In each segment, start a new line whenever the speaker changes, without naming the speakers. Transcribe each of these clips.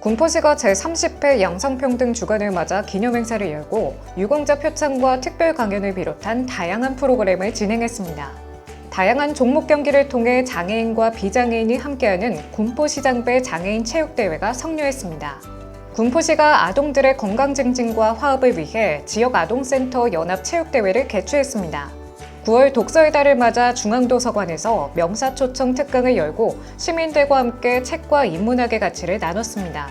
군포시가 제30회 양성평등 주간을 맞아 기념행사를 열고 유공자 표창과 특별 강연을 비롯한 다양한 프로그램을 진행했습니다. 다양한 종목 경기를 통해 장애인과 비장애인이 함께하는 군포시장배 장애인 체육대회가 성료했습니다. 군포시가 아동들의 건강 증진과 화합을 위해 지역 아동센터 연합 체육대회를 개최했습니다. 9월 독서의 달을 맞아 중앙도서관에서 명사초청 특강을 열고 시민들과 함께 책과 인문학의 가치를 나눴습니다.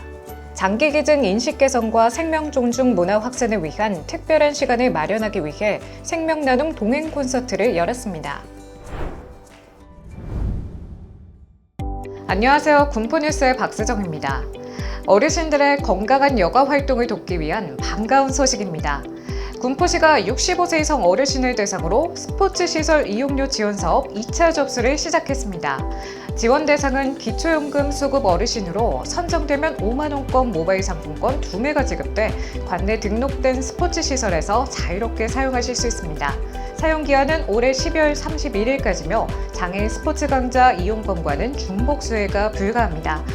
장기 기증 인식 개선과 생명 존중 문화 확산을 위한 특별한 시간을 마련하기 위해 생명 나눔 동행 콘서트를 열었습니다. 안녕하세요. 군포뉴스의 박수정입니다. 어르신들의 건강한 여가 활동을 돕기 위한 반가운 소식입니다. 군포시가 65세 이상 어르신을 대상으로 스포츠 시설 이용료 지원 사업 2차 접수를 시작했습니다. 지원 대상은 기초연금 수급 어르신으로 선정되면 5만 원권 모바일 상품권 2매가 지급돼 관내 등록된 스포츠 시설에서 자유롭게 사용하실 수 있습니다. 사용 기한은 올해 12월 31일까지며 장애인 스포츠 강좌 이용권과는 중복 수혜가 불가합니다.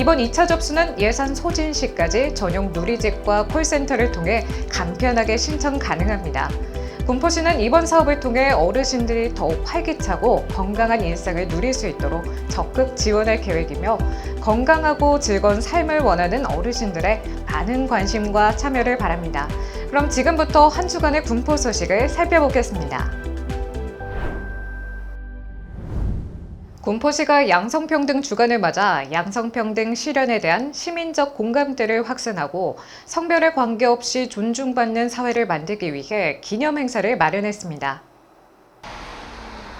이번 2차 접수는 예산 소진 시까지 전용 누리집과 콜센터를 통해 간편하게 신청 가능합니다. 군포시는 이번 사업을 통해 어르신들이 더욱 활기차고 건강한 일상을 누릴 수 있도록 적극 지원할 계획이며 건강하고 즐거운 삶을 원하는 어르신들의 많은 관심과 참여를 바랍니다. 그럼 지금부터 한 주간의 군포 소식을 살펴보겠습니다. 군포시가 양성평등 주간을 맞아 양성평등 실현에 대한 시민적 공감대를 확산하고 성별에 관계없이 존중받는 사회를 만들기 위해 기념 행사를 마련했습니다.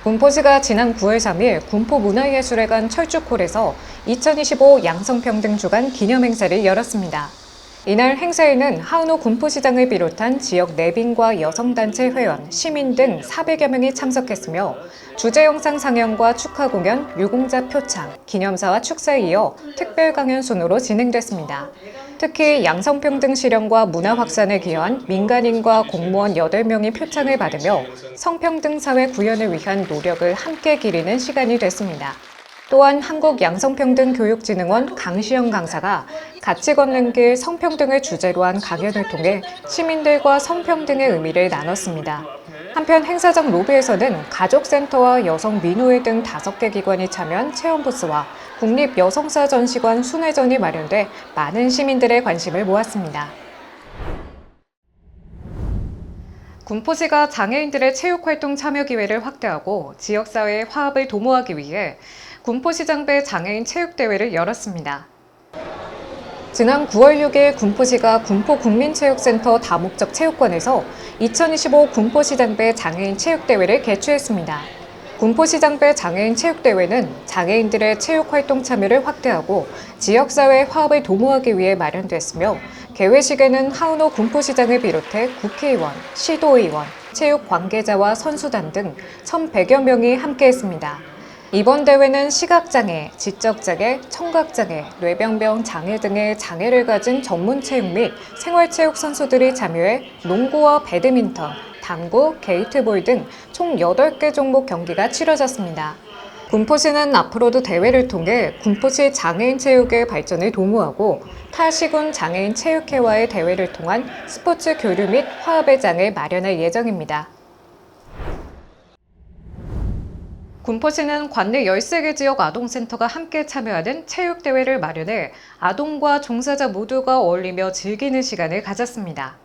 군포시가 지난 9월 3일 군포문화예술회관 철쭉홀에서 2025 양성평등 주간 기념 행사를 열었습니다. 이날 행사에는 하은호 군포시장을 비롯한 지역 내빈과 여성단체 회원, 시민 등 400여 명이 참석했으며 주제 영상 상영과 축하 공연, 유공자 표창, 기념사와 축사에 이어 특별 강연 순으로 진행됐습니다. 특히 양성평등 실현과 문화 확산에 기여한 민간인과 공무원 8명이 표창을 받으며 성평등 사회 구현을 위한 노력을 함께 기리는 시간이 됐습니다. 또한 한국양성평등교육진흥원 강시영 강사가 같이 걷는 길 성평등을 주제로 한 강연을 통해 시민들과 성평등의 의미를 나눴습니다. 한편 행사장 로비에서는 가족센터와 여성민우회 등 다섯 개 기관이 참여한 체험 부스와 국립여성사 전시관 순회전이 마련돼 많은 시민들의 관심을 모았습니다. 군포시가 장애인들의 체육활동 참여 기회를 확대하고 지역사회의 화합을 도모하기 위해 군포시장배 장애인 체육대회를 열었습니다. 지난 9월 6일 군포시가 군포국민체육센터 다목적 체육관에서 2025 군포시장배 장애인 체육대회를 개최했습니다. 군포시장배 장애인 체육대회는 장애인들의 체육활동 참여를 확대하고 지역사회 화합을 도모하기 위해 마련됐으며 개회식에는 하은호 군포시장을 비롯해 국회의원, 시도의원, 체육 관계자와 선수단 등 1,100여 명이 함께했습니다. 이번 대회는 시각장애, 지적장애, 청각장애, 뇌병병 장애 등의 장애를 가진 전문 체육 및 생활체육 선수들이 참여해 농구와 배드민턴, 당구, 게이트볼 등 총 8개 종목 경기가 치러졌습니다. 군포시는 앞으로도 대회를 통해 군포시 장애인 체육의 발전을 도모하고 타 시군 장애인 체육회와의 대회를 통한 스포츠 교류 및 화합의 장을 마련할 예정입니다. 군포시는 관내 13개 지역 아동센터가 함께 참여하는 체육대회를 마련해 아동과 종사자 모두가 어울리며 즐기는 시간을 가졌습니다.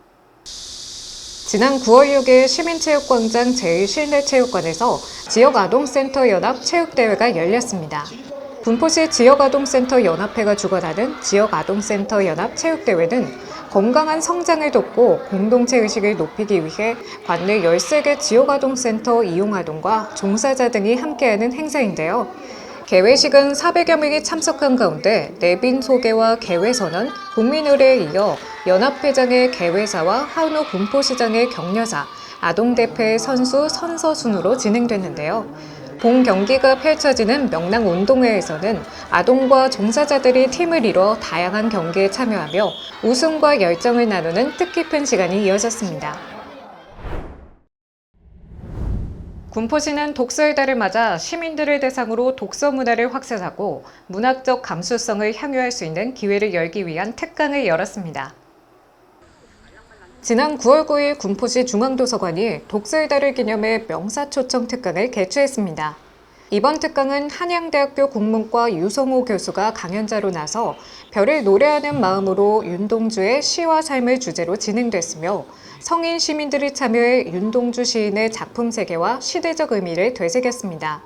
지난 9월 6일 시민체육광장 제1실내체육관에서 지역아동센터 연합 체육대회가 열렸습니다. 군포시 지역아동센터 연합회가 주관하는 지역아동센터 연합 체육대회는 건강한 성장을 돕고 공동체 의식을 높이기 위해 관내 13개 지역아동센터 이용아동과 종사자 등이 함께하는 행사인데요. 개회식은 400여 명이 참석한 가운데 내빈 소개와 개회 선언, 국민 의례에 이어 연합회장의 개회사와 하은호 군포시장의 격려사, 아동대표의 선수 선서 순으로 진행됐는데요. 본 경기가 펼쳐지는 명랑 운동회에서는 아동과 종사자들이 팀을 이뤄 다양한 경기에 참여하며 웃음과 열정을 나누는 뜻깊은 시간이 이어졌습니다. 군포시는 독서의 달을 맞아 시민들을 대상으로 독서 문화를 확산하고 문학적 감수성을 향유할 수 있는 기회를 열기 위한 특강을 열었습니다. 지난 9월 9일 군포시 중앙도서관이 독서의 달을 기념해 명사초청 특강을 개최했습니다. 이번 특강은 한양대학교 국문과 유성호 교수가 강연자로 나서 별을 노래하는 마음으로 윤동주의 시와 삶을 주제로 진행됐으며 성인 시민들이 참여해 윤동주 시인의 작품 세계와 시대적 의미를 되새겼습니다.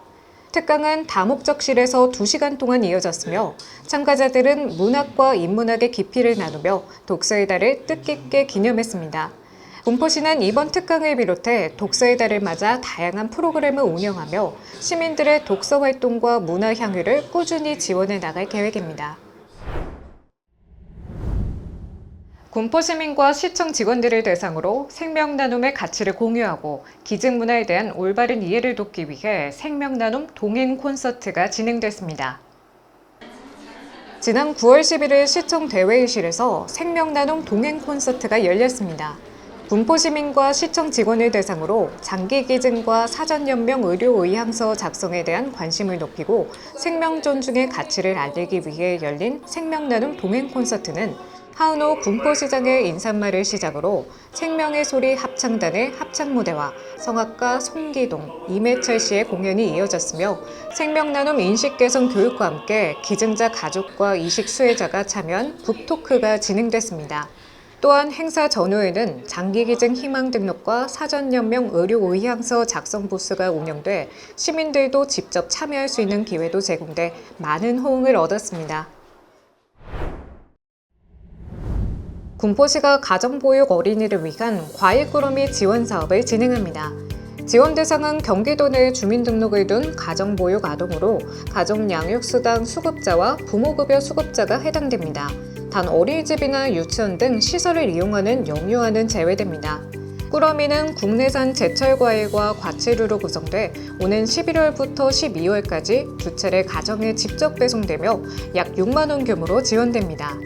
특강은 다목적실에서 2시간 동안 이어졌으며 참가자들은 문학과 인문학의 깊이를 나누며 독서의 달을 뜻깊게 기념했습니다. 군포시는 이번 특강을 비롯해 독서의 달을 맞아 다양한 프로그램을 운영하며 시민들의 독서 활동과 문화 향유를 꾸준히 지원해 나갈 계획입니다. 군포 시민과 시청 직원들을 대상으로 생명 나눔의 가치를 공유하고 기증 문화에 대한 올바른 이해를 돕기 위해 생명 나눔 동행 콘서트가 진행됐습니다. 지난 9월 11일 시청 대회의실에서 생명 나눔 동행 콘서트가 열렸습니다. 군포 시민과 시청 직원을 대상으로 장기 기증과 사전 연명 의료 의향서 작성에 대한 관심을 높이고 생명 존중의 가치를 알리기 위해 열린 생명 나눔 동행 콘서트는 하은호 군포시장의 인사말을 시작으로 생명의 소리 합창단의 합창 무대와 성악가 송기동, 이매철 씨의 공연이 이어졌으며 생명 나눔 인식 개선 교육과 함께 기증자 가족과 이식 수혜자가 참여한 북토크가 진행됐습니다. 또한 행사 전후에는 장기기증 희망 등록과 사전연명 의료 의향서 작성 부스가 운영돼 시민들도 직접 참여할 수 있는 기회도 제공돼 많은 호응을 얻었습니다. 군포시가 가정보육 어린이를 위한 과일꾸러미 지원 사업을 진행합니다. 지원 대상은 경기도 내 주민등록을 둔 가정보육 아동으로 가족양육수당 수급자와 부모급여 수급자가 해당됩니다. 단 어린이집이나 유치원 등 시설을 이용하는 영유아는 제외됩니다. 꾸러미는 국내산 제철 과일과 과채류로 구성돼 오는 11월부터 12월까지 두 차례 가정에 직접 배송되며 약 6만 원 규모로 지원됩니다.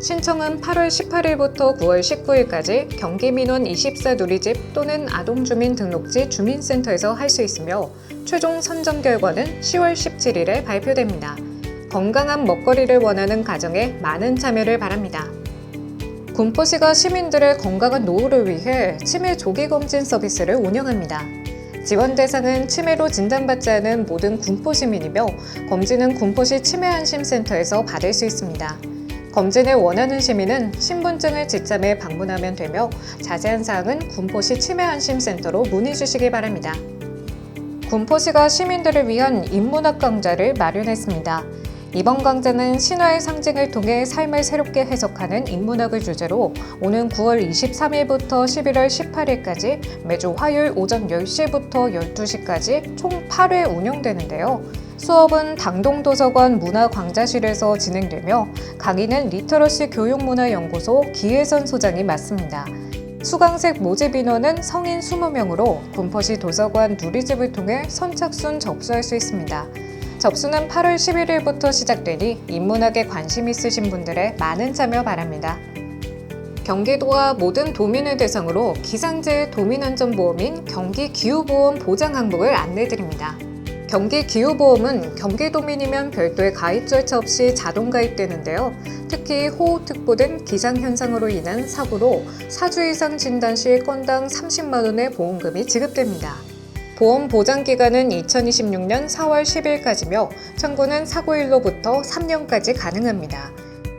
신청은 8월 18일부터 9월 19일까지 경기 민원 24 누리집 또는 아동주민 등록지 주민센터에서 할 수 있으며 최종 선정 결과는 10월 17일에 발표됩니다. 건강한 먹거리를 원하는 가정에 많은 참여를 바랍니다. 군포시가 시민들의 건강한 노후를 위해 치매 조기 검진 서비스를 운영합니다. 지원 대상은 치매로 진단받지 않은 모든 군포 시민이며 검진은 군포시 치매안심센터에서 받을 수 있습니다. 검진을 원하는 시민은 신분증을 지참해 방문하면 되며 자세한 사항은 군포시 치매안심센터로 문의 주시기 바랍니다. 군포시가 시민들을 위한 인문학 강좌를 마련했습니다. 이번 강좌는 신화의 상징을 통해 삶을 새롭게 해석하는 인문학을 주제로 오는 9월 23일부터 11월 18일까지 매주 화요일 오전 10시부터 12시까지 총 8회 운영되는데요. 수업은 당동도서관 문화광자실에서 진행되며 강의는 리터러시 교육문화연구소 기혜선 소장이 맡습니다. 수강생 모집 인원은 성인 20명으로 군포시 도서관 누리집을 통해 선착순 접수할 수 있습니다. 접수는 8월 11일부터 시작되니 인문학에 관심 있으신 분들의 많은 참여 바랍니다. 경기도와 모든 도민을 대상으로 기상재해 도민안전보험인 경기기후보험 보장 항목을 안내드립니다. 경기기후보험은 경기도민이면 별도의 가입 절차 없이 자동 가입되는데요. 특히 호우특보 등 기상현상으로 인한 사고로 4주 이상 진단 시 건당 30만 원의 보험금이 지급됩니다. 보험 보장 기간은 2026년 4월 10일까지며 청구는 사고일로부터 3년까지 가능합니다.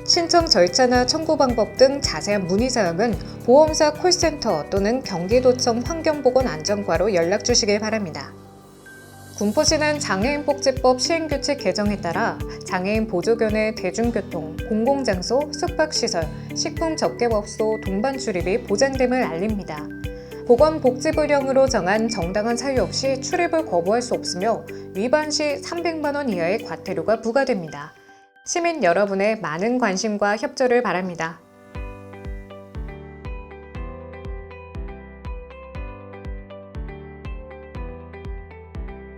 신청 절차나 청구 방법 등 자세한 문의 사항은 보험사 콜센터 또는 경기도청 환경보건안전과로 연락 주시길 바랍니다. 군포시는 장애인복지법 시행규칙 개정에 따라 장애인 보조견의 대중교통, 공공장소, 숙박시설, 식품접객업소 동반 출입이 보장됨을 알립니다. 보건복지부령으로 정한 정당한 사유 없이 출입을 거부할 수 없으며 위반 시 300만 원 이하의 과태료가 부과됩니다. 시민 여러분의 많은 관심과 협조를 바랍니다.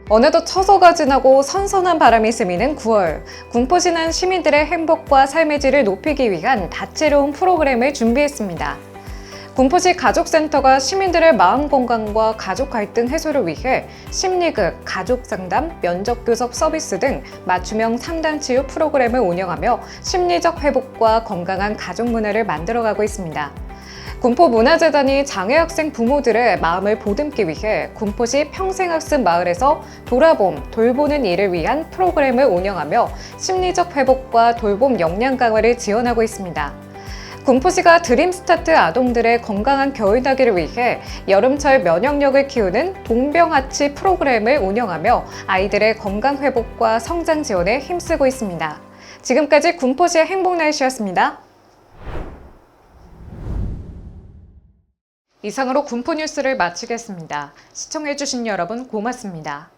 어느덧 처서가 지나고 선선한 바람이 스미는 9월. 군포시는 시민들의 행복과 삶의 질을 높이기 위한 다채로운 프로그램을 준비했습니다. 군포시 가족센터가 시민들의 마음 건강과 가족 갈등 해소를 위해 심리극, 가족 상담, 면접 교섭 서비스 등 맞춤형 상담 치유 프로그램을 운영하며 심리적 회복과 건강한 가족 문화를 만들어가고 있습니다. 군포 문화재단이 장애 학생 부모들의 마음을 보듬기 위해 군포시 평생학습 마을에서 돌아봄, 돌보는 일을 위한 프로그램을 운영하며 심리적 회복과 돌봄 역량 강화를 지원하고 있습니다. 군포시가 드림스타트 아동들의 건강한 겨울나기를 위해 여름철 면역력을 키우는 동병하치 프로그램을 운영하며 아이들의 건강 회복과 성장 지원에 힘쓰고 있습니다. 지금까지 군포시의 행복 날씨였습니다. 이상으로 군포 뉴스를 마치겠습니다. 시청해주신 여러분 고맙습니다.